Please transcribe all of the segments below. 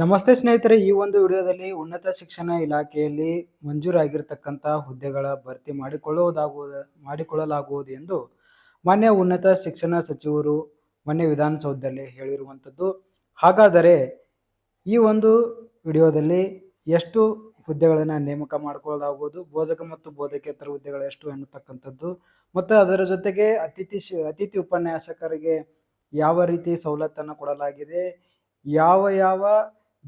ನಮಸ್ತೆ ಸ್ನೇಹಿತರೆ, ಈ ಒಂದು ವಿಡಿಯೋದಲ್ಲಿ ಉನ್ನತ ಶಿಕ್ಷಣ ಇಲಾಖೆಯಲ್ಲಿ ಮಂಜೂರಾಗಿರ್ತಕ್ಕಂಥ ಹುದ್ದೆಗಳ ಭರ್ತಿ ಮಾಡಿಕೊಳ್ಳುವುದಾಗುವುದು ಮಾಡಿಕೊಳ್ಳಲಾಗುವುದು ಎಂದು ಮಾನ್ಯ ಉನ್ನತ ಶಿಕ್ಷಣ ಸಚಿವರು ಮೊನ್ನೆ ವಿಧಾನಸೌಧದಲ್ಲಿ ಹೇಳಿರುವಂಥದ್ದು. ಹಾಗಾದರೆ ಈ ಒಂದು ವಿಡಿಯೋದಲ್ಲಿ ಎಷ್ಟು ಹುದ್ದೆಗಳನ್ನು ನೇಮಕ ಮಾಡಿಕೊಳ್ಳಲಾಗುವುದು, ಬೋಧಕ ಮತ್ತು ಬೋಧಕೇತರ ಹುದ್ದೆಗಳು ಎಷ್ಟು ಎನ್ನುತಕ್ಕಂಥದ್ದು, ಮತ್ತು ಅದರ ಜೊತೆಗೆ ಅತಿಥಿ ಅತಿಥಿ ಉಪನ್ಯಾಸಕರಿಗೆ ಯಾವ ರೀತಿ ಸವಲತ್ತನ್ನು ಕೊಡಲಾಗಿದೆ, ಯಾವ ಯಾವ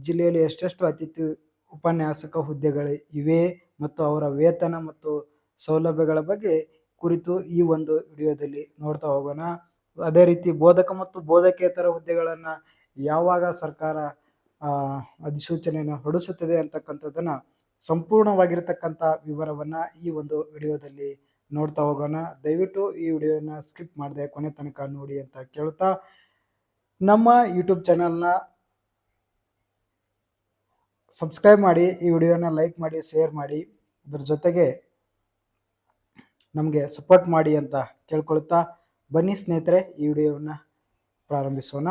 ಜಿಲ್ಲೆಯಲ್ಲಿ ಎಷ್ಟೆಷ್ಟು ಅತಿಥಿ ಉಪನ್ಯಾಸಕ ಹುದ್ದೆಗಳು ಇವೆ ಮತ್ತು ಅವರ ವೇತನ ಮತ್ತು ಸೌಲಭ್ಯಗಳ ಬಗ್ಗೆ ಕುರಿತು ಈ ಒಂದು ವಿಡಿಯೋದಲ್ಲಿ ನೋಡ್ತಾ ಹೋಗೋಣ. ಅದೇ ರೀತಿ ಬೋಧಕ ಮತ್ತು ಬೋಧಕೇತರ ಹುದ್ದೆಗಳನ್ನು ಯಾವಾಗ ಸರ್ಕಾರ ಅಧಿಸೂಚನೆಯನ್ನು ಹೊರಡಿಸುತ್ತದೆ ಅಂತಕ್ಕಂಥದ್ದನ್ನ ಸಂಪೂರ್ಣವಾಗಿರ್ತಕ್ಕಂಥ ವಿವರವನ್ನ ಈ ಒಂದು ವಿಡಿಯೋದಲ್ಲಿ ನೋಡ್ತಾ ಹೋಗೋಣ. ದಯವಿಟ್ಟು ಈ ವಿಡಿಯೋನ ಸ್ಕಿಪ್ ಮಾಡದೆ ಕೊನೆ ತನಕ ನೋಡಿ ಅಂತ ಕೇಳ್ತಾ ನಮ್ಮ ಯೂಟ್ಯೂಬ್ ಚಾನಲ್ನ ಸಬ್ಸ್ಕ್ರೈಬ್ ಮಾಡಿ, ಈ ವಿಡಿಯೋನ ಲೈಕ್ ಮಾಡಿ ಶೇರ್ ಮಾಡಿ ಅದ್ರ ಜೊತೆಗೆ ನಮಗೆ ಸಪೋರ್ಟ್ ಮಾಡಿ ಅಂತ ಕೇಳ್ಕೊಳ್ತಾ ಬನ್ನಿ ಸ್ನೇಹಿತರೆ, ಈ ವಿಡಿಯೋವನ್ನು ಪ್ರಾರಂಭಿಸೋಣ.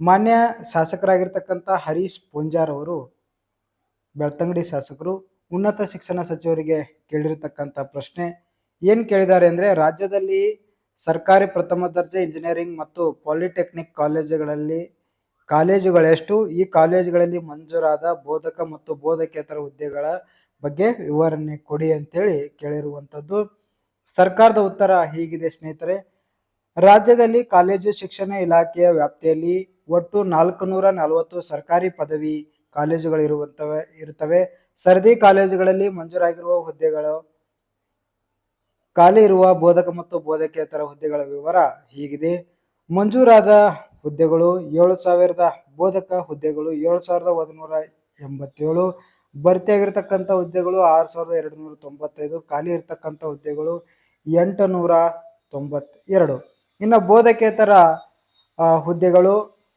ಮಾನ್ಯ ಶಾಸಕರಾಗಿರ್ತಕ್ಕಂಥ ಹರೀಶ್ ಪೊಂಜಾರ್ ಅವರು, ಬೆಳ್ತಂಗಡಿ ಶಾಸಕರು, ಉನ್ನತ ಶಿಕ್ಷಣ ಸಚಿವರಿಗೆ ಕೇಳಿರ್ತಕ್ಕಂಥ ಪ್ರಶ್ನೆ, ಏನು ಕೇಳಿದ್ದಾರೆ ಅಂದರೆ, ರಾಜ್ಯದಲ್ಲಿ ಸರ್ಕಾರಿ ಪ್ರಥಮ ದರ್ಜೆ ಇಂಜಿನಿಯರಿಂಗ್ ಮತ್ತು ಪಾಲಿಟೆಕ್ನಿಕ್ ಕಾಲೇಜುಗಳಲ್ಲಿ ಕಾಲೇಜುಗಳೆಷ್ಟು? ಈ ಕಾಲೇಜುಗಳಲ್ಲಿ ಮಂಜೂರಾದ ಬೋಧಕ ಮತ್ತು ಬೋಧಕೇತರ ಹುದ್ದೆಗಳ ಬಗ್ಗೆ ವಿವರಣೆ ಕೊಡಿ ಅಂತೇಳಿ ಕೇಳಿರುವಂಥದ್ದು. ಸರ್ಕಾರದ ಉತ್ತರ ಹೀಗಿದೆ ಸ್ನೇಹಿತರೆ. ರಾಜ್ಯದಲ್ಲಿ ಕಾಲೇಜು ಶಿಕ್ಷಣ ಇಲಾಖೆಯ ವ್ಯಾಪ್ತಿಯಲ್ಲಿ ಒಟ್ಟು ನಾಲ್ಕು ನೂರ ನಲವತ್ತು ಸರ್ಕಾರಿ ಪದವಿ ಕಾಲೇಜುಗಳಿರುವಂತವೆ, ಇರುತ್ತವೆ. ಸರದಿ ಕಾಲೇಜುಗಳಲ್ಲಿ ಮಂಜೂರಾಗಿರುವ ಹುದ್ದೆಗಳು, ಖಾಲಿ ಇರುವ ಬೋಧಕ ಮತ್ತು ಬೋಧಕೇತರ ಹುದ್ದೆಗಳ ವಿವರ ಹೀಗಿದೆ. ಮಂಜೂರಾದ ಹುದ್ದೆಗಳು ಏಳು ಸಾವಿರದ ಬೋಧಕ ಹುದ್ದೆಗಳು ಏಳು ಸಾವಿರದ ಒಂದುನೂರ ಎಂಬತ್ತೇಳು. ಭರ್ತಿಯಾಗಿರ್ತಕ್ಕಂಥ ಹುದ್ದೆಗಳು ಆರು ಸಾವಿರದ ಎರಡು ನೂರ ತೊಂಬತ್ತೈದು. ಖಾಲಿ ಇರ್ತಕ್ಕಂಥ ಹುದ್ದೆಗಳು ಎಂಟು ನೂರ ತೊಂಬತ್ತೆರಡು. ಇನ್ನು ಬೋಧಕೇತರ ಹುದ್ದೆಗಳು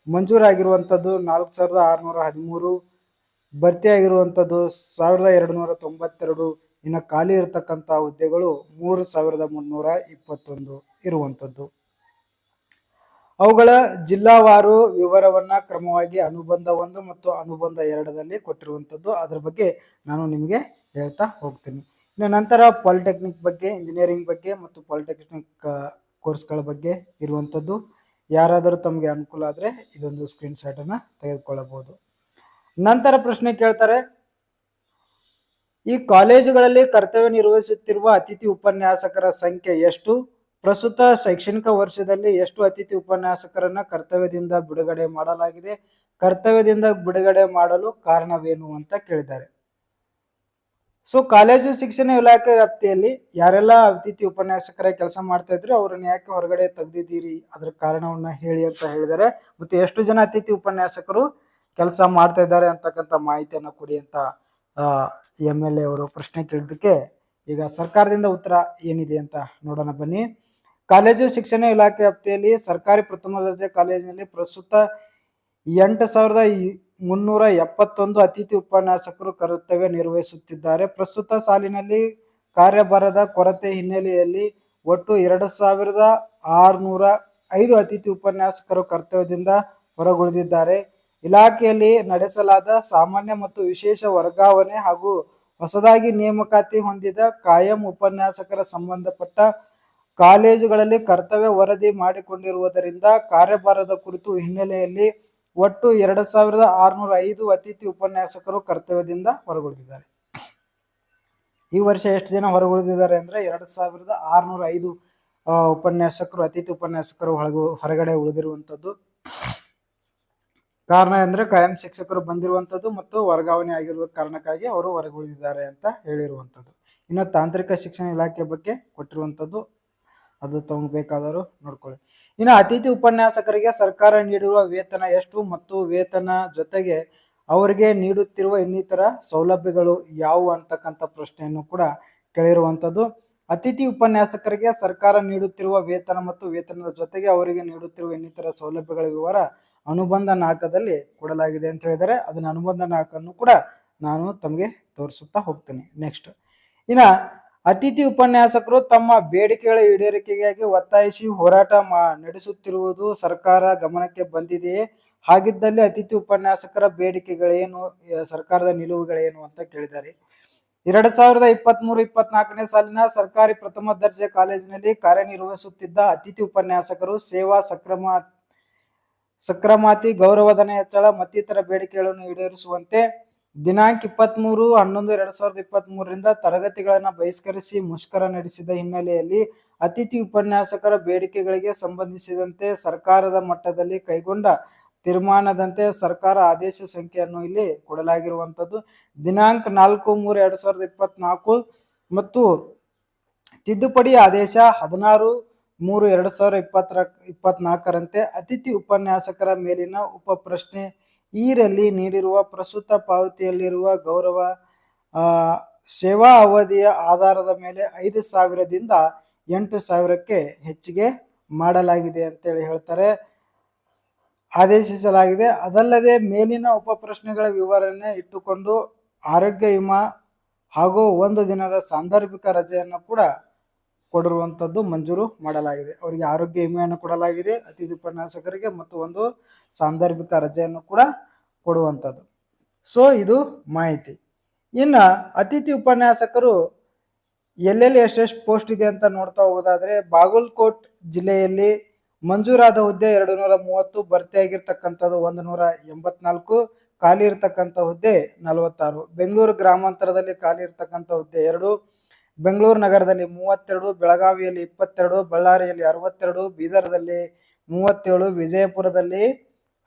ಮಂಜೂರಾಗಿರುವಂಥದ್ದು ನಾಲ್ಕು ಸಾವಿರದ ಆರುನೂರ ಹದಿಮೂರು. ಭರ್ತಿಯಾಗಿರುವಂಥದ್ದು ಸಾವಿರದ ಎರಡು ನೂರ ತೊಂಬತ್ತೆರಡು. ಇನ್ನು ಖಾಲಿ ಇರತಕ್ಕಂಥ ಹುದ್ದೆಗಳು ಮೂರು ಸಾವಿರದ ಮುನ್ನೂರ ಇಪ್ಪತ್ತೊಂದು ಇರುವಂಥದ್ದು. ಅವುಗಳ ಜಿಲ್ಲಾವಾರು ವಿವರವನ್ನ ಕ್ರಮವಾಗಿ ಅನುಬಂಧ ಒಂದು ಮತ್ತು ಅನುಬಂಧ ಎರಡರಲ್ಲಿ ಕೊಟ್ಟಿರುವಂಥದ್ದು. ಅದರ ಬಗ್ಗೆ ನಾನು ನಿಮಗೆ ಹೇಳ್ತಾ ಹೋಗ್ತೀನಿ. ಇನ್ನು ನಂತರ ಪಾಲಿಟೆಕ್ನಿಕ್ ಬಗ್ಗೆ, ಇಂಜಿನಿಯರಿಂಗ್ ಬಗ್ಗೆ ಮತ್ತು ಪಾಲಿಟೆಕ್ನಿಕ್ ಕೋರ್ಸ್ಗಳ ಬಗ್ಗೆ ಇರುವಂಥದ್ದು. ಯಾರಾದರೂ ತಮಗೆ ಅನುಕೂಲ ಆದರೆ ಇದೊಂದು ಸ್ಕ್ರೀನ್ ಶಾಟನ್ನು ತೆಗೆದುಕೊಳ್ಳಬಹುದು. ನಂತರ ಪ್ರಶ್ನೆ ಕೇಳ್ತಾರೆ, ಈ ಕಾಲೇಜುಗಳಲ್ಲಿ ಕರ್ತವ್ಯ ನಿರ್ವಹಿಸುತ್ತಿರುವ ಅತಿಥಿ ಉಪನ್ಯಾಸಕರ ಸಂಖ್ಯೆ ಎಷ್ಟು? ಪ್ರಸ್ತುತ ಶೈಕ್ಷಣಿಕ ವರ್ಷದಲ್ಲಿ ಎಷ್ಟು ಅತಿಥಿ ಉಪನ್ಯಾಸಕರನ್ನ ಕರ್ತವ್ಯದಿಂದ ಬಿಡುಗಡೆ ಮಾಡಲಾಗಿದೆ, ಕರ್ತವ್ಯದಿಂದ ಬಿಡುಗಡೆ ಮಾಡಲು ಕಾರಣವೇನು ಅಂತ ಕೇಳಿದ್ದಾರೆ. ಸೊ ಕಾಲೇಜು ಶಿಕ್ಷಣ ಇಲಾಖೆ ವ್ಯಾಪ್ತಿಯಲ್ಲಿ ಯಾರೆಲ್ಲ ಅತಿಥಿ ಉಪನ್ಯಾಸಕರ ಕೆಲಸ ಮಾಡ್ತಾ ಇದ್ರು, ಅವ್ರನ್ನ ಯಾಕೆ ಹೊರಗಡೆ ತೆಗ್ದಿದ್ದೀರಿ? ಅದ್ರ ಕಾರಣವನ್ನ ಹೇಳಿ ಅಂತ ಹೇಳಿದ್ದಾರೆ. ಮತ್ತೆ ಎಷ್ಟು ಜನ ಅತಿಥಿ ಉಪನ್ಯಾಸಕರು ಕೆಲಸ ಮಾಡ್ತಾ ಇದ್ದಾರೆ ಅಂತಕ್ಕಂಥ ಮಾಹಿತಿಯನ್ನ ಕೊಡಿ ಅಂತ ಎಂ ಎಲ್ ಎ ಅವರು ಪ್ರಶ್ನೆ ಕೇಳಿದ್ದಕ್ಕೆ ಈಗ ಸರ್ಕಾರದಿಂದ ಉತ್ತರ ಏನಿದೆ ಅಂತ ನೋಡೋಣ ಬನ್ನಿ. ಕಾಲೇಜು ಶಿಕ್ಷಣ ಇಲಾಖೆ ವ್ಯಾಪ್ತಿಯಲ್ಲಿ ಸರ್ಕಾರಿ ಪ್ರಥಮ ದರ್ಜೆ ಕಾಲೇಜಿನಲ್ಲಿ ಪ್ರಸ್ತುತ ಎಂಟು ಸಾವಿರದ ಮುನ್ನೂರ ಎಪ್ಪತ್ತೊಂದು ಅತಿಥಿ ಉಪನ್ಯಾಸಕರು ಕರ್ತವ್ಯ ನಿರ್ವಹಿಸುತ್ತಿದ್ದಾರೆ. ಪ್ರಸ್ತುತ ಸಾಲಿನಲ್ಲಿ ಕಾರ್ಯಭಾರದ ಕೊರತೆ ಹಿನ್ನೆಲೆಯಲ್ಲಿ ಒಟ್ಟು ಎರಡು ಸಾವಿರದ ಆರುನೂರ ಐದು ಅತಿಥಿ ಉಪನ್ಯಾಸಕರು ಕರ್ತವ್ಯದಿಂದ ಹೊರಗುಳಿದಿದ್ದಾರೆ. ಇಲಾಖೆಯಲ್ಲಿ ನಡೆಸಲಾದ ಸಾಮಾನ್ಯ ಮತ್ತು ವಿಶೇಷ ವರ್ಗಾವಣೆ ಹಾಗೂ ಹೊಸದಾಗಿ ನೇಮಕಾತಿ ಹೊಂದಿದ ಕಾಯಂ ಉಪನ್ಯಾಸಕರ ಸಂಬಂಧಪಟ್ಟ ಕಾಲೇಜುಗಳಲ್ಲಿ ಕರ್ತವ್ಯ ವರದಿ ಮಾಡಿಕೊಂಡಿರುವುದರಿಂದ ಕಾರ್ಯಭಾರದ ಕುರಿತು ಹಿನ್ನೆಲೆಯಲ್ಲಿ ಒಟ್ಟು ಎರಡು ಸಾವಿರದ ಆರುನೂರ ಐದು ಅತಿಥಿ ಉಪನ್ಯಾಸಕರು ಕರ್ತವ್ಯದಿಂದ ಹೊರಗುಳಿದಿದ್ದಾರೆ. ಈ ವರ್ಷ ಎಷ್ಟು ಜನ ಹೊರಗುಳಿದಿದ್ದಾರೆ ಅಂದ್ರೆ ಎರಡು ಸಾವಿರದ ಆರುನೂರ ಐದು ಉಪನ್ಯಾಸಕರು, ಅತಿಥಿ ಉಪನ್ಯಾಸಕರು ಹೊರಗು ಹೊರಗಡೆ ಉಳಿದಿರುವಂಥದ್ದು. ಕಾರಣ ಅಂದ್ರೆ ಕಾಯಂ ಶಿಕ್ಷಕರು ಬಂದಿರುವಂಥದ್ದು ಮತ್ತು ವರ್ಗಾವಣೆ ಆಗಿರುವ ಕಾರಣಕ್ಕಾಗಿ ಅವರು ಹೊರಗುಳಿದಿದ್ದಾರೆ ಅಂತ ಹೇಳಿರುವಂಥದ್ದು. ಇನ್ನು ತಾಂತ್ರಿಕ ಶಿಕ್ಷಣ ಇಲಾಖೆ ಬಗ್ಗೆ ಕೊಟ್ಟಿರುವಂಥದ್ದು ಅದು ಬೇಕಾದವರು ನೋಡ್ಕೊಳ್ಳಿ. ಇನ್ನು ಅತಿಥಿ ಉಪನ್ಯಾಸಕರಿಗೆ ಸರ್ಕಾರ ನೀಡಿರುವ ವೇತನ ಎಷ್ಟು ಮತ್ತು ವೇತನ ಜೊತೆಗೆ ಅವರಿಗೆ ನೀಡುತ್ತಿರುವ ಇನ್ನಿತರ ಸೌಲಭ್ಯಗಳು ಯಾವುವು ಅಂತಕ್ಕಂಥ ಪ್ರಶ್ನೆಯನ್ನು ಕೂಡ ಕೇಳಿರುವಂಥದ್ದು. ಅತಿಥಿ ಉಪನ್ಯಾಸಕರಿಗೆ ಸರ್ಕಾರ ನೀಡುತ್ತಿರುವ ವೇತನ ಮತ್ತು ವೇತನದ ಜೊತೆಗೆ ಅವರಿಗೆ ನೀಡುತ್ತಿರುವ ಇನ್ನಿತರ ಸೌಲಭ್ಯಗಳ ವಿವರ ಅನುಬಂಧ ನಾಲ್ಕದಲ್ಲಿ ಕೊಡಲಾಗಿದೆ ಅಂತ ಹೇಳಿದರೆ ಅದನ್ನ ಅನುಬಂಧ ನಾಲ್ಕನ್ನು ಕೂಡ ನಾನು ತಮಗೆ ತೋರಿಸುತ್ತಾ ಹೋಗ್ತೇನೆ. ನೆಕ್ಸ್ಟ್ ಇನ್ನ ಅತಿಥಿ ಉಪನ್ಯಾಸಕರು ತಮ್ಮ ಬೇಡಿಕೆಗಳ ಈಡೇರಿಕೆಗಾಗಿ ಒತ್ತಾಯಿಸಿ ಹೋರಾಟ ನಡೆಸುತ್ತಿರುವುದು ಸರ್ಕಾರ ಗಮನಕ್ಕೆ ಬಂದಿದೆಯೇ? ಹಾಗಿದ್ದಲ್ಲಿ ಅತಿಥಿ ಉಪನ್ಯಾಸಕರ ಬೇಡಿಕೆಗಳೇನು? ಸರ್ಕಾರದ ನಿಲುವುಗಳೇನು ಅಂತ ಕೇಳಿದ್ದಾರೆ. ಎರಡ್ ಸಾವಿರದ ಇಪ್ಪತ್ತ್ ಮೂರು ಇಪ್ಪತ್ನಾಲ್ಕನೇ ಸಾಲಿನ ಸರ್ಕಾರಿ ಪ್ರಥಮ ದರ್ಜೆ ಕಾಲೇಜಿನಲ್ಲಿ ಕಾರ್ಯನಿರ್ವಹಿಸುತ್ತಿದ್ದ ಅತಿಥಿ ಉಪನ್ಯಾಸಕರು ಸೇವಾ ಸಕ್ರಮ, ಸಕ್ರಮಾತಿ ಗೌರವಧನ ಹೆಚ್ಚಳ ಮತ್ತಿತರ ಬೇಡಿಕೆಗಳನ್ನು ಈಡೇರಿಸುವಂತೆ ದಿನಾಂಕ ಇಪ್ಪತ್ಮೂರು, ಹನ್ನೊಂದು, ಎರಡ್ ಸಾವಿರದ ಇಪ್ಪತ್ತ್ ಮೂರರಿಂದ ತರಗತಿಗಳನ್ನು ಬಹಿಷ್ಕರಿಸಿ ಮುಷ್ಕರ ನಡೆಸಿದ ಹಿನ್ನೆಲೆಯಲ್ಲಿ ಅತಿಥಿ ಉಪನ್ಯಾಸಕರ ಬೇಡಿಕೆಗಳಿಗೆ ಸಂಬಂಧಿಸಿದಂತೆ ಸರ್ಕಾರದ ಮಟ್ಟದಲ್ಲಿ ಕೈಗೊಂಡ ತೀರ್ಮಾನದಂತೆ ಸರ್ಕಾರ ಆದೇಶ ಸಂಖ್ಯೆಯನ್ನು ಇಲ್ಲಿ ಕೊಡಲಾಗಿರುವಂಥದ್ದು. ದಿನಾಂಕ ನಾಲ್ಕು, ಮೂರು, ಎರಡ್ ಸಾವಿರದ ಇಪ್ಪತ್ನಾಲ್ಕು ಮತ್ತು ತಿದ್ದುಪಡಿ ಆದೇಶ ಹದಿನಾರು, ಮೂರು, ಎರಡು ಸಾವಿರದ ಇಪ್ಪತ್ತರ, ಇಪ್ಪತ್ನಾಲ್ಕರಂತೆ ಅತಿಥಿ ಉಪನ್ಯಾಸಕರ ಮೇಲಿನ ಉಪ ಪ್ರಶ್ನೆ ಈರಲ್ಲಿ ನೀಡಿರುವ ಪ್ರಸ್ತುತ ಪಾವತಿಯಲ್ಲಿರುವ ಗೌರವ ಸೇವಾ ಅವಧಿಯ ಆಧಾರದ ಮೇಲೆ ಐದು ಸಾವಿರದಿಂದ ಎಂಟು ಸಾವಿರಕ್ಕೆ ಹೆಚ್ಚಿಗೆ ಮಾಡಲಾಗಿದೆ ಅಂತೇಳಿ ಹೇಳ್ತಾರೆ. ಆದೇಶಿಸಲಾಗಿದೆ. ಅದಲ್ಲದೆ ಮೇಲಿನ ಉಪ ಪ್ರಶ್ನೆಗಳ ವಿವರಣೆ ಇಟ್ಟುಕೊಂಡು ಆರೋಗ್ಯ ವಿಮಾ ಹಾಗೂ ಒಂದು ದಿನದ ಸಾಂದರ್ಭಿಕ ರಜೆಯನ್ನು ಕೂಡ ಕೊಡಿರುವಂಥದ್ದು ಮಂಜೂರು ಮಾಡಲಾಗಿದೆ. ಅವರಿಗೆ ಆರೋಗ್ಯ ವಿಮೆಯನ್ನು ಕೊಡಲಾಗಿದೆ. ಅತಿಥಿ ಉಪನ್ಯಾಸಕರಿಗೆ ಮತ್ತು ಒಂದು ಸಾಂದರ್ಭಿಕ ರಜೆಯನ್ನು ಕೂಡ ಕೊಡುವಂಥದ್ದು ಸೊ ಇದು ಮಾಹಿತಿ. ಇನ್ನು ಅತಿಥಿ ಉಪನ್ಯಾಸಕರು ಎಲ್ಲೆಲ್ಲಿ ಎಷ್ಟೆಷ್ಟು ಪೋಸ್ಟ್ ಇದೆ ಅಂತ ನೋಡ್ತಾ ಹೋಗೋದಾದ್ರೆ, ಬಾಗಲ್ಕೋಟ್ ಜಿಲ್ಲೆಯಲ್ಲಿ ಮಂಜೂರಾದ ಹುದ್ದೆ ಎರಡು ನೂರ ಮೂವತ್ತು ಭರ್ತಿಯಾಗಿರ್ತಕ್ಕಂಥದ್ದು ಒಂದು ನೂರ ಎಂಬತ್ನಾಲ್ಕು ಖಾಲಿ ಇರ್ತಕ್ಕಂಥ ಹುದ್ದೆ ನಲವತ್ತಾರು. ಬೆಂಗಳೂರು ಗ್ರಾಮಾಂತರದಲ್ಲಿ ಖಾಲಿ ಇರ್ತಕ್ಕಂಥ ಹುದ್ದೆ ಎರಡು ಬೆಂಗಳೂರು ನಗರದಲ್ಲಿ ಮೂವತ್ತೆರಡು, ಬೆಳಗಾವಿಯಲ್ಲಿ ಇಪ್ಪತ್ತೆರಡು, ಬಳ್ಳಾರಿಯಲ್ಲಿ ಅರವತ್ತೆರಡು, ಬೀದರ್ದಲ್ಲಿ ಮೂವತ್ತೇಳು, ವಿಜಯಪುರದಲ್ಲಿ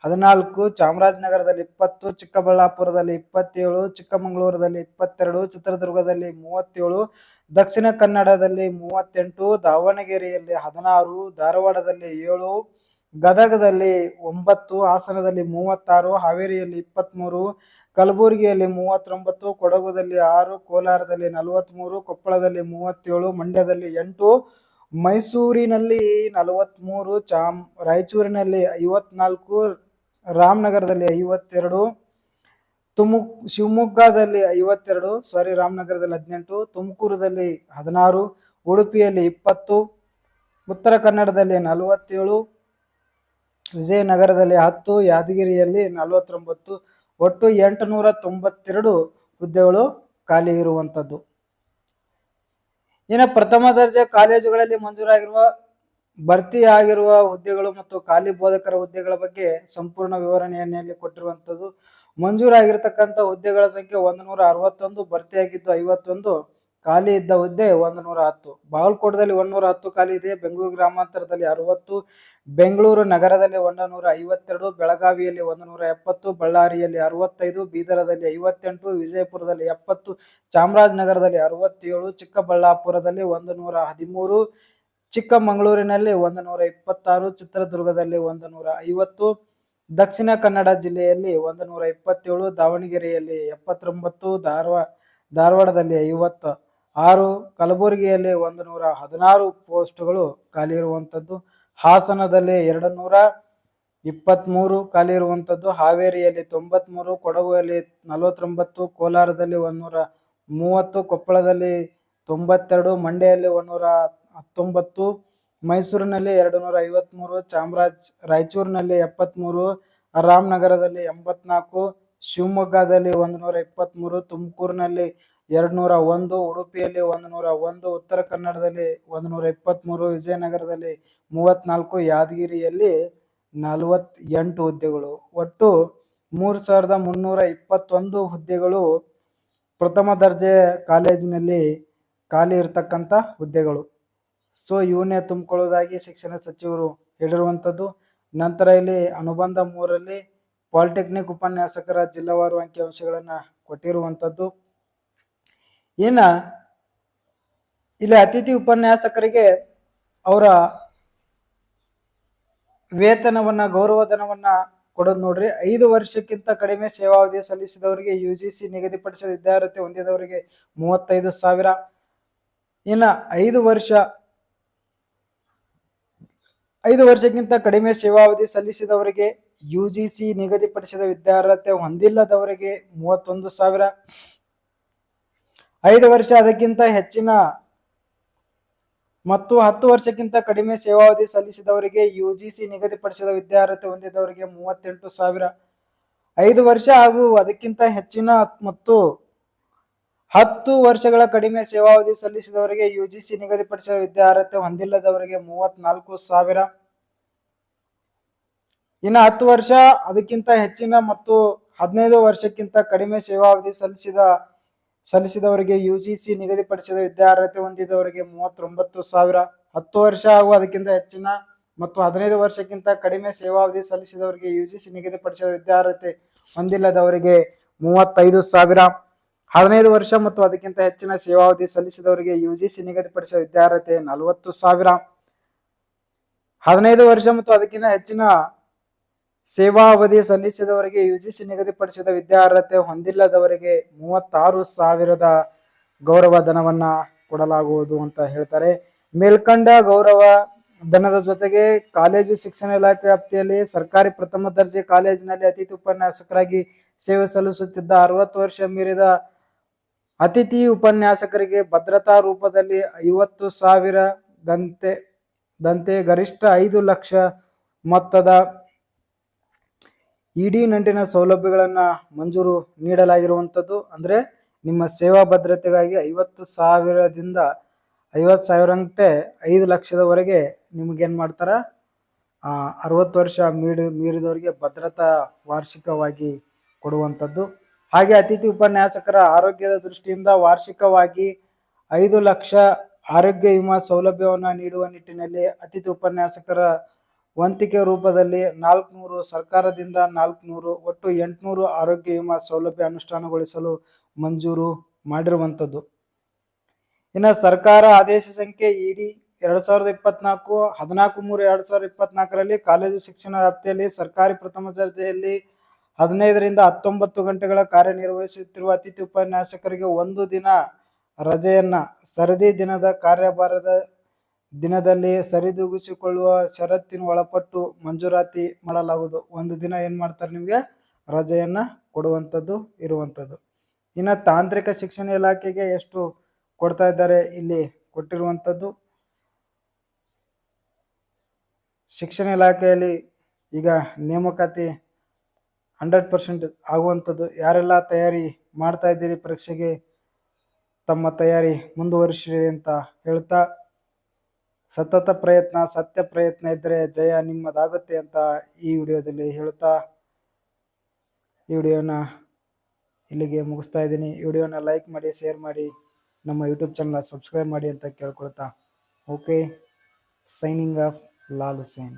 ಹದಿನಾಲ್ಕು, ಚಾಮರಾಜನಗರದಲ್ಲಿ ಇಪ್ಪತ್ತು, ಚಿಕ್ಕಬಳ್ಳಾಪುರದಲ್ಲಿ ಇಪ್ಪತ್ತೇಳು, ಚಿಕ್ಕಮಗಳೂರದಲ್ಲಿ ಇಪ್ಪತ್ತೆರಡು, ಚಿತ್ರದುರ್ಗದಲ್ಲಿ ಮೂವತ್ತೇಳು, ದಕ್ಷಿಣ ಕನ್ನಡದಲ್ಲಿ ಮೂವತ್ತೆಂಟು, ದಾವಣಗೆರೆಯಲ್ಲಿ ಹದಿನಾರು, ಧಾರವಾಡದಲ್ಲಿ ಏಳು, ಗದಗದಲ್ಲಿ ಒಂಬತ್ತು, ಹಾಸನದಲ್ಲಿ ಮೂವತ್ತಾರು, ಹಾವೇರಿಯಲ್ಲಿ ಇಪ್ಪತ್ತ್ಮೂರು ಕಲಬುರಗಿಯಲ್ಲಿ ಮೂವತ್ತೊಂಬತ್ತು, ಕೊಡಗುದಲ್ಲಿ ಆರು, ಕೋಲಾರದಲ್ಲಿ ನಲವತ್ತ್ಮೂರು ಕೊಪ್ಪಳದಲ್ಲಿ ಮೂವತ್ತೇಳು, ಮಂಡ್ಯದಲ್ಲಿ ಎಂಟು, ಮೈಸೂರಿನಲ್ಲಿ ನಲವತ್ತ್ಮೂರು ಚಾಮ್, ರಾಯಚೂರಿನಲ್ಲಿ ಐವತ್ನಾಲ್ಕು, ರಾಮನಗರದಲ್ಲಿ ಐವತ್ತೆರಡು, ತುಮು, ಶಿವಮೊಗ್ಗದಲ್ಲಿ ಐವತ್ತೆರಡು ಸಾರಿ ರಾಮನಗರದಲ್ಲಿ ಹದಿನೆಂಟು, ತುಮಕೂರದಲ್ಲಿ ಹದಿನಾರು, ಉಡುಪಿಯಲ್ಲಿ ಇಪ್ಪತ್ತು, ಉತ್ತರ ಕನ್ನಡದಲ್ಲಿ ನಲವತ್ತೇಳು, ವಿಜಯನಗರದಲ್ಲಿ ಹತ್ತು, ಯಾದಗಿರಿಯಲ್ಲಿ ನಲವತ್ತೊಂಬತ್ತು ಒಟ್ಟು ಎಂಟುನೂರ ತೊಂಬತ್ತೆರಡು ಹುದ್ದೆಗಳು ಖಾಲಿ ಇರುವಂಥದ್ದು. ಇನ್ನು ಪ್ರಥಮ ದರ್ಜೆ ಕಾಲೇಜುಗಳಲ್ಲಿ ಮಂಜೂರಾಗಿರುವ ಭರ್ತಿಯಾಗಿರುವ ಹುದ್ದೆಗಳು ಮತ್ತು ಖಾಲಿ ಬೋಧಕರ ಹುದ್ದೆಗಳ ಬಗ್ಗೆ ಸಂಪೂರ್ಣ ವಿವರಣೆಯನ್ನು ಇಲ್ಲಿ ಕೊಟ್ಟಿರುವಂಥದ್ದು. ಮಂಜೂರಾಗಿರ್ತಕ್ಕಂಥ ಹುದ್ದೆಗಳ ಸಂಖ್ಯೆ ಒಂದು ನೂರ ಅರವತ್ತೊಂದು, ಭರ್ತಿಯಾಗಿದ್ದು ಐವತ್ತೊಂದು. ಖಾಲಿ ಇದ್ದ ಹುದ್ದೆ ಒಂದು ನೂರ ಹತ್ತು. ಬಾಗಲಕೋಟದಲ್ಲಿ ಒಂದು ನೂರ ಹತ್ತು ಖಾಲಿ ಇದೆ, ಬೆಂಗಳೂರು ಗ್ರಾಮಾಂತರದಲ್ಲಿ ಅರವತ್ತು, ಬೆಂಗಳೂರು ನಗರದಲ್ಲಿ ಒಂದು ನೂರ ಐವತ್ತೆರಡು, ಬೆಳಗಾವಿಯಲ್ಲಿ ಒಂದು ನೂರ ಎಪ್ಪತ್ತು, ಬಳ್ಳಾರಿಯಲ್ಲಿ ಅರವತ್ತೈದು, ಬೀದರದಲ್ಲಿ ಐವತ್ತೆಂಟು, ವಿಜಯಪುರದಲ್ಲಿ ಎಪ್ಪತ್ತು, ಚಾಮರಾಜನಗರದಲ್ಲಿ ಅರವತ್ತೇಳು, ಚಿಕ್ಕಬಳ್ಳಾಪುರದಲ್ಲಿ ಒಂದು ನೂರ ಹದಿಮೂರು, ಚಿಕ್ಕಮಗಳೂರಿನಲ್ಲಿ ಒಂದು ನೂರ ಇಪ್ಪತ್ತಾರು, ಚಿತ್ರದುರ್ಗದಲ್ಲಿ ಒಂದು ನೂರ ಐವತ್ತು, ದಕ್ಷಿಣ ಕನ್ನಡ ಜಿಲ್ಲೆಯಲ್ಲಿ ಒಂದು ನೂರ ಇಪ್ಪತ್ತೇಳು, ದಾವಣಗೆರೆಯಲ್ಲಿ ಎಪ್ಪತ್ತೊಂಬತ್ತು ಧಾರವಾಡ ಧಾರವಾಡದಲ್ಲಿ ಐವತ್ತ. ಆರು ಕಲಬುರಗಿಯಲ್ಲಿ ಒಂದು ನೂರ ಹದಿನಾರು ಪೋಸ್ಟ್ಗಳು ಖಾಲಿ ಇರುವಂಥದ್ದು ಹಾಸನದಲ್ಲಿ ಎರಡು ನೂರ ಇಪ್ಪತ್ತ್ಮೂರು ಖಾಲಿ ಇರುವಂಥದ್ದು ಹಾವೇರಿಯಲ್ಲಿ ತೊಂಬತ್ತ್ಮೂರು ಕೊಡಗುವಲ್ಲಿ ನಲವತ್ತೊಂಬತ್ತು, ಕೋಲಾರದಲ್ಲಿ ಒಂದೂರ ಮೂವತ್ತು, ಕೊಪ್ಪಳದಲ್ಲಿ ತೊಂಬತ್ತೆರಡು, ಮಂಡ್ಯದಲ್ಲಿ ಒಂದೂರ ಹತ್ತೊಂಬತ್ತು, ಮೈಸೂರಿನಲ್ಲಿ ಎರಡು ನೂರ ಐವತ್ತ್ಮೂರು ಚಾಮರಾಜ್, ರಾಯಚೂರಿನಲ್ಲಿ ಎಪ್ಪತ್ತ್ಮೂರು ರಾಮನಗರದಲ್ಲಿ ಎಂಬತ್ನಾಲ್ಕು, ಶಿವಮೊಗ್ಗದಲ್ಲಿ ಒಂದು ನೂರ ಇಪ್ಪತ್ತ್ಮೂರು ತುಮಕೂರಿನಲ್ಲಿ ಎರಡು ನೂರ ಒಂದು ಉಡುಪಿಯಲ್ಲಿ ಒಂದು ನೂರ ಒಂದು ಉತ್ತರ ಕನ್ನಡದಲ್ಲಿ ಒಂದು ನೂರ ಇಪ್ಪತ್ತ್ಮೂರು ವಿಜಯನಗರದಲ್ಲಿ ಮೂವತ್ತ್ನಾಲ್ಕು ಯಾದಗಿರಿಯಲ್ಲಿ ನಲವತ್ತೆಂಟು ಹುದ್ದೆಗಳು. ಒಟ್ಟು ಮೂರು ಸಾವಿರದ ಮುನ್ನೂರ ಇಪ್ಪತ್ತೊಂದು ಹುದ್ದೆಗಳು ಪ್ರಥಮ ದರ್ಜೆ ಕಾಲೇಜಿನಲ್ಲಿ ಖಾಲಿ ಇರತಕ್ಕಂಥ ಹುದ್ದೆಗಳು. ಸೊ ಇವನ್ನೇ ತುಂಬಿಕೊಳ್ಳೋದಾಗಿ ಶಿಕ್ಷಣ ಸಚಿವರು ಹೇಳಿರುವಂಥದ್ದು. ನಂತರ ಇಲ್ಲಿ ಅನುಬಂಧ ಮೂರರಲ್ಲಿ ಪಾಲಿಟೆಕ್ನಿಕ್ ಉಪನ್ಯಾಸಕರ ಜಿಲ್ಲಾವಾರು ಅಂಕಿಅಂಶಗಳನ್ನು ಕೊಟ್ಟಿರುವಂಥದ್ದು. ಇನ್ನ ಇಲ್ಲಿ ಅತಿಥಿ ಉಪನ್ಯಾಸಕರಿಗೆ ಅವರ ವೇತನವನ್ನ, ಗೌರವಧನವನ್ನ ಕೊಡೋದು ನೋಡ್ರಿ. ಐದು ವರ್ಷಕ್ಕಿಂತ ಕಡಿಮೆ ಸೇವಾವಧಿ ಸಲ್ಲಿಸಿದವರಿಗೆ ಯು ಜಿ ಸಿ ನಿಗದಿಪಡಿಸಿದ ವಿದ್ಯಾರ್ಹತೆ ಹೊಂದಿದವರಿಗೆ ಮೂವತ್ತೈದು ಸಾವಿರ. ಇನ್ನ ಐದು ವರ್ಷ, ಐದು ವರ್ಷಕ್ಕಿಂತ ಕಡಿಮೆ ಸೇವಾವಧಿ ಸಲ್ಲಿಸಿದವರಿಗೆ ಯು ಜಿ ಸಿ ನಿಗದಿಪಡಿಸಿದ ವಿದ್ಯಾರ್ಹತೆ ಹೊಂದಿಲ್ಲದವರಿಗೆ ಮೂವತ್ತೊಂದು ಸಾವಿರ. ಐದು ವರ್ಷ ಅದಕ್ಕಿಂತ ಹೆಚ್ಚಿನ ಮತ್ತು ಹತ್ತು ವರ್ಷಕ್ಕಿಂತ ಕಡಿಮೆ ಸೇವಾವಧಿ ಸಲ್ಲಿಸಿದವರಿಗೆ ಯುಜಿಸಿ ನಿಗದಿಪಡಿಸಿದ ವಿದ್ಯಾರ್ಹತೆ ಹೊಂದಿದವರಿಗೆ ಮೂವತ್ತೆಂಟು ಸಾವಿರ. ಐದು ವರ್ಷ ಹಾಗೂ ಅದಕ್ಕಿಂತ ಹೆಚ್ಚಿನ ಮತ್ತು ಹತ್ತು ವರ್ಷಗಳ ಕಡಿಮೆ ಸೇವಾವಧಿ ಸಲ್ಲಿಸಿದವರಿಗೆ ಯುಜಿಸಿ ನಿಗದಿಪಡಿಸಿದ ವಿದ್ಯಾರ್ಹತೆ ಹೊಂದಿಲ್ಲದವರಿಗೆ ಮೂವತ್ನಾಲ್ಕು ಸಾವಿರ. ಇನ್ನು ಹತ್ತು ವರ್ಷ ಅದಕ್ಕಿಂತ ಹೆಚ್ಚಿನ ಮತ್ತು ಹದಿನೈದು ವರ್ಷಕ್ಕಿಂತ ಕಡಿಮೆ ಸೇವಾವಧಿ ಸಲ್ಲಿಸಿದ ಸಲ್ಲಿಸಿದವರಿಗೆ ಯುಜಿಸಿ ನಿಗದಿಪಡಿಸಿದ ವಿದ್ಯಾರ್ಹತೆ ಹೊಂದಿದವರಿಗೆ ಮೂವತ್ತೊಂಬತ್ತು ಸಾವಿರ. ಹತ್ತು ವರ್ಷ ಹಾಗೂ ಅದಕ್ಕಿಂತ ಹೆಚ್ಚಿನ ಮತ್ತು ಹದಿನೈದು ವರ್ಷಕ್ಕಿಂತ ಕಡಿಮೆ ಸೇವಾವಧಿ ಸಲ್ಲಿಸಿದವರಿಗೆ ಯುಜಿಸಿ ನಿಗದಿಪಡಿಸಿದ ವಿದ್ಯಾರ್ಹತೆ ಹೊಂದಿಲ್ಲದವರಿಗೆ ಮೂವತ್ತೈದು ಸಾವಿರ. ಹದಿನೈದು ವರ್ಷ ಮತ್ತು ಅದಕ್ಕಿಂತ ಹೆಚ್ಚಿನ ಸೇವಾವಧಿ ಸಲ್ಲಿಸಿದವರಿಗೆ ಯುಜಿಸಿ ನಿಗದಿಪಡಿಸಿದ ವಿದ್ಯಾರ್ಹತೆ ನಲವತ್ತು ಸಾವಿರ. ಹದಿನೈದು ವರ್ಷ ಮತ್ತು ಅದಕ್ಕಿಂತ ಹೆಚ್ಚಿನ ಸೇವಾ ಅವಧಿ ಸಲ್ಲಿಸಿದವರಿಗೆ ಯುಜಿಸಿ ನಿಗದಿಪಡಿಸಿದ ವಿದ್ಯಾರ್ಹತೆ ಹೊಂದಿಲ್ಲದವರಿಗೆ ಮೂವತ್ತಾರು ಸಾವಿರದ ಗೌರವ ಧನವನ್ನ ಕೊಡಲಾಗುವುದು ಅಂತ ಹೇಳ್ತಾರೆ. ಮೇಲ್ಕಂಡ ಗೌರವ ಧನದ ಜೊತೆಗೆ ಕಾಲೇಜು ಶಿಕ್ಷಣ ಇಲಾಖೆ ವ್ಯಾಪ್ತಿಯಲ್ಲಿ ಸರ್ಕಾರಿ ಪ್ರಥಮ ದರ್ಜೆ ಕಾಲೇಜಿನಲ್ಲಿ ಅತಿಥಿ ಉಪನ್ಯಾಸಕರಾಗಿ ಸೇವೆ ಸಲ್ಲಿಸುತ್ತಿದ್ದ ಅರವತ್ತು ವರ್ಷ ಮೀರಿದ ಅತಿಥಿ ಉಪನ್ಯಾಸಕರಿಗೆ ಭದ್ರತಾ ರೂಪದಲ್ಲಿ ಐವತ್ತು ಸಾವಿರ ದಂತೆ ದಂತೆ ಗರಿಷ್ಠ ಐದು ಲಕ್ಷ ಮೊತ್ತದ ಇಡೀ ನಂಟಿನ ಸೌಲಭ್ಯಗಳನ್ನು ಮಂಜೂರು ನೀಡಲಾಗಿರುವಂಥದ್ದು. ಅಂದರೆ ನಿಮ್ಮ ಸೇವಾ ಭದ್ರತೆಗಾಗಿ ಐವತ್ತು ಸಾವಿರದಿಂದ ಐವತ್ತು ಸಾವಿರಂತೆ ಐದು ಲಕ್ಷದವರೆಗೆ ನಿಮಗೇನು ಮಾಡ್ತಾರೆ? ಅರವತ್ತು ವರ್ಷ ಮೀಡಿ ಮೀರಿದವರಿಗೆ ಭದ್ರತಾ ವಾರ್ಷಿಕವಾಗಿ ಕೊಡುವಂಥದ್ದು. ಹಾಗೆ ಅತಿಥಿ ಉಪನ್ಯಾಸಕರ ಆರೋಗ್ಯದ ದೃಷ್ಟಿಯಿಂದ ವಾರ್ಷಿಕವಾಗಿ ಐದು ಲಕ್ಷ ಆರೋಗ್ಯ ವಿಮಾ ಸೌಲಭ್ಯವನ್ನು ನೀಡುವ ನಿಟ್ಟಿನಲ್ಲಿ ಅತಿಥಿ ಉಪನ್ಯಾಸಕರ ವಂತಿಕೆ ರೂಪದಲ್ಲಿ ನಾಲ್ಕುನೂರು, ಸರ್ಕಾರದಿಂದ ನಾಲ್ಕುನೂರು, ಒಟ್ಟು ಎಂಟುನೂರು ಆರೋಗ್ಯ ವಿಮಾ ಸೌಲಭ್ಯ ಅನುಷ್ಠಾನಗೊಳಿಸಲು ಮಂಜೂರು ಮಾಡಿರುವಂಥದ್ದು. ಇನ್ನು ಸರ್ಕಾರ ಆದೇಶ ಸಂಖ್ಯೆ ಇಡಿ ಎರಡು ಸಾವಿರದ ಇಪ್ಪತ್ನಾಲ್ಕು, ಹದಿನಾಲ್ಕು ಮೂರು ಎರಡು ಸಾವಿರದ ಇಪ್ಪತ್ನಾಲ್ಕರಲ್ಲಿ ಕಾಲೇಜು ಶಿಕ್ಷಣ ವ್ಯಾಪ್ತಿಯಲ್ಲಿ ಸರ್ಕಾರಿ ಪ್ರಥಮ ದರ್ಜೆಯಲ್ಲಿ ಹದಿನೈದರಿಂದ ಹತ್ತೊಂಬತ್ತು ಗಂಟೆಗಳ ಕಾರ್ಯನಿರ್ವಹಿಸುತ್ತಿರುವ ಅತಿಥಿ ಉಪನ್ಯಾಸಕರಿಗೆ ಒಂದು ದಿನ ರಜೆಯನ್ನು ಸರದಿ ದಿನದ ಕಾರ್ಯಭಾರದ ದಿನದಲ್ಲಿ ಸರಿದೂಗಿಸಿಕೊಳ್ಳುವ ಷರತ್ತಿನ ಒಳಪಟ್ಟು ಮಂಜೂರಾತಿ ಮಾಡಲಾಗುವುದು. ಒಂದು ದಿನ ಏನು ಮಾಡ್ತಾರೆ ನಿಮಗೆ? ರಜೆಯನ್ನು ಕೊಡುವಂಥದ್ದು, ಇರುವಂಥದ್ದು. ಇನ್ನು ತಾಂತ್ರಿಕ ಶಿಕ್ಷಣ ಇಲಾಖೆಗೆ ಎಷ್ಟು ಕೊಡ್ತಾ ಇದ್ದಾರೆ ಇಲ್ಲಿ ಕೊಟ್ಟಿರುವಂಥದ್ದು? ಶಿಕ್ಷಣ ಇಲಾಖೆಯಲ್ಲಿ ಈಗ ನೇಮಕಾತಿ ಹಂಡ್ರೆಡ್ ಪರ್ಸೆಂಟ್ ಆಗುವಂಥದ್ದು. ಯಾರೆಲ್ಲ ತಯಾರಿ ಮಾಡ್ತಾ ಇದ್ದೀರಿ ಪರೀಕ್ಷೆಗೆ? ತಮ್ಮ ತಯಾರಿ ಮುಂದುವರಿಸಿರಿ ಅಂತ ಹೇಳ್ತಾ ಸತತ ಪ್ರಯತ್ನ, ಸತ್ಯ ಪ್ರಯತ್ನ ಇದ್ದರೆ ಜಯ ನಿಮ್ಮದಾಗುತ್ತೆ ಅಂತ ಈ ವಿಡಿಯೋದಲ್ಲಿ ಹೇಳ್ತಾ ಈ ವಿಡಿಯೋನ ಇಲ್ಲಿಗೆ ಮುಗಿಸ್ತಾ ಇದ್ದೀನಿ. ವಿಡಿಯೋನ ಲೈಕ್ ಮಾಡಿ, ಶೇರ್ ಮಾಡಿ, ನಮ್ಮ ಯೂಟ್ಯೂಬ್ ಚಾನಲ್ ಸಬ್ಸ್ಕ್ರೈಬ್ ಮಾಡಿ ಅಂತ ಕೇಳ್ಕೊಳ್ತಾ. Okay, signing off Lal Hussain.